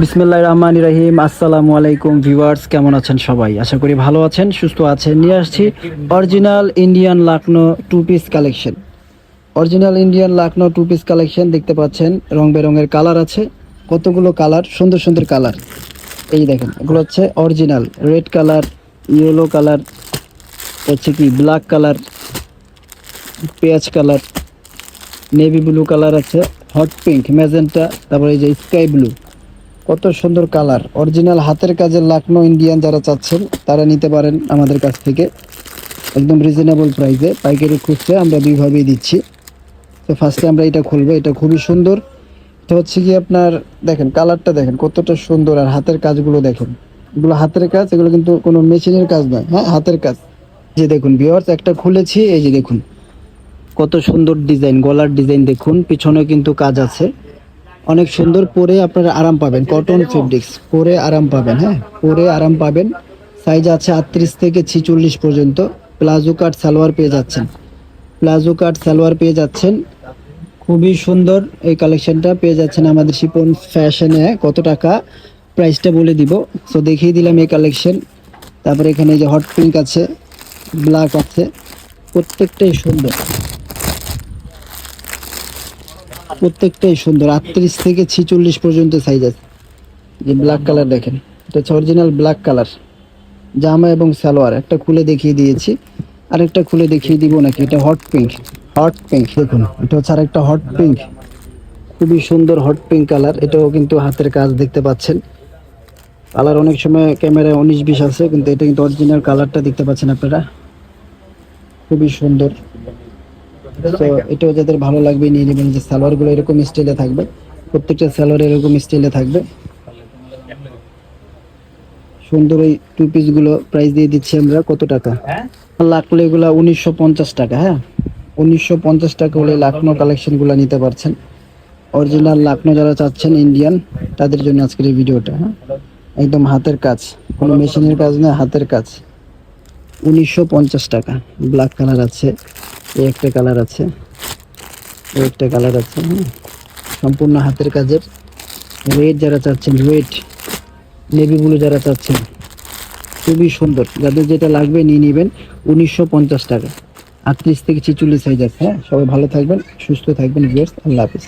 বিসমিল্লাহ রহমান রহিম। আসসালামু আলাইকুম ভিউয়ার্স, কেমন আছেন সবাই? আশা করি ভালো আছেন, সুস্থ আছেন। নিয়ে আসছি original Indian Lucknow two piece collection original Indian Lucknow two piece collection দেখতে পাচ্ছেন রং বেরঙের কালার আছে, কতগুলো কালার? সুন্দর সুন্দর কালার। এই দেখেন, এগুলো হচ্ছে original red colour, yellow colour, হচ্ছে কি ব্ল্যাক কালার, পেঁয়াজ কালার, নেভি ব্লু কালার আছে, হট পিঙ্ক, ম্যাজেন্টা, তারপরে এই যে স্কাই ব্লু। কত সুন্দর কালার। অরিজিনাল হাতের কাজের লাকনো ইন্ডিয়ান যারা চাচ্ছেন, তারা নিতে পারেন আমাদের কাছ থেকে। একদম রিজনেবল প্রাইসে পাইকারি খুচরা আমরা দুইভাবেই দিচ্ছি। তো ফার্স্টে আমরা এটা খুলবো, এটা খুবই সুন্দর। তো হচ্ছে কি আপনার, দেখেন কালারটা দেখেন কতটা সুন্দর আর হাতের কাজগুলো দেখেন। এগুলো হাতের কাজ, এগুলো কিন্তু কোনো মেশিনের কাজ নয় হ্যাঁ হাতের কাজ। যে দেখুন ভিওয়ার্স একটা খুলেছি, এই যে দেখুন। কত সুন্দর ডিজাইন, গলার ডিজাইন দেখুন পিছনে কিন্তু কাজ আছে। অনেক সুন্দর পরে আপনারা আরাম পাবেন। কটন ফেব্রিক্স পরে আরাম পাবেন হ্যাঁ? পরে আরাম পাবেন। সাইজ আছে আটত্রিশ থেকে ছিচল্লিশ পর্যন্ত। প্লাজো কাট সালোয়ার পেয়ে যাচ্ছেন। প্লাজো কাট সালোয়ার পেয়ে যাচ্ছেন। খুবই সুন্দর এই কালেকশনটা পেয়ে যাচ্ছেন আমাদের শিপন ফ্যাশনে কত টাকা? প্রাইসটা বলে দিব। সো দেখিয়ে দিলাম এই কালেকশন তারপরে এখানে যে হট পিঙ্ক আছে ব্ল্যাক আছে। প্রত্যেকটাই সুন্দর। প্রত্যেকটাই সুন্দর। আটত্রিশ থেকে ছিচল্লিশ পর্যন্ত সাইজ আছে। যে ব্ল্যাক কালার দেখেন। এটা হচ্ছে অরিজিনাল ব্ল্যাক কালার জামা এবং সালোয়ার। একটা খুলে দেখিয়ে দিয়েছি। আরেকটা খুলে দেখিয়ে দিব নাকি? এটা হট পিঙ্ক হট পিঙ্ক দেখুন। এটা হচ্ছে আরেকটা হট পিঙ্ক খুবই সুন্দর হট পিঙ্ক কালার এটাও কিন্তু হাতের কাজ দেখতে পাচ্ছেন। কালার অনেক সময় ক্যামেরায় উনিশ বিশ আছে, কিন্তু এটা কিন্তু অরিজিনাল কালারটা দেখতে পাচ্ছেন আপনারা। খুবই সুন্দর। তো এটাও যাদের ভালো লাগবে নিয়ে নেবেন যে সালোয়ারগুলো এরকম স্টাইলে থাকবে। প্রত্যেকটা সালোয়ার এরকম স্টাইলে থাকবে। সুন্দর এই টু পিসগুলো প্রাইস দিয়ে দিচ্ছি আমরা কত টাকা? লাখলো এগুলা উনিশশো পঞ্চাশ টাকা হ্যাঁ? উনিশশো পঞ্চাশ টাকা হলে লাখনো কালেকশনগুলো নিতে পারছেন। অরিজিনাল লাখনো যারা চাচ্ছেন ইন্ডিয়ান তাদের জন্য আজকের এই ভিডিওটা হ্যাঁ? একদম হাতের কাজ। কোনো মেশিনের কাজ না হাতের কাজ। উনিশশো পঞ্চাশ টাকা ব্ল্যাক কালার আছে। এই একটা কালার আছে। এই একটা কালার আছে হ্যাঁ। সম্পূর্ণ হাতের কাজের রেড যারা চাচ্ছেন রেড নেভি ব্লু যারা চাচ্ছেন, খুবই সুন্দর। যাদের যেটা লাগবে নিয়ে নেবেন উনিশশো পঞ্চাশ টাকা। আটত্রিশ থেকে ছিচল্লিশ সাইজ আছে হ্যাঁ। সবাই ভালো থাকবেন, সুস্থ থাকবেন ভিউয়ার্স আল্লাহ হাফিজ।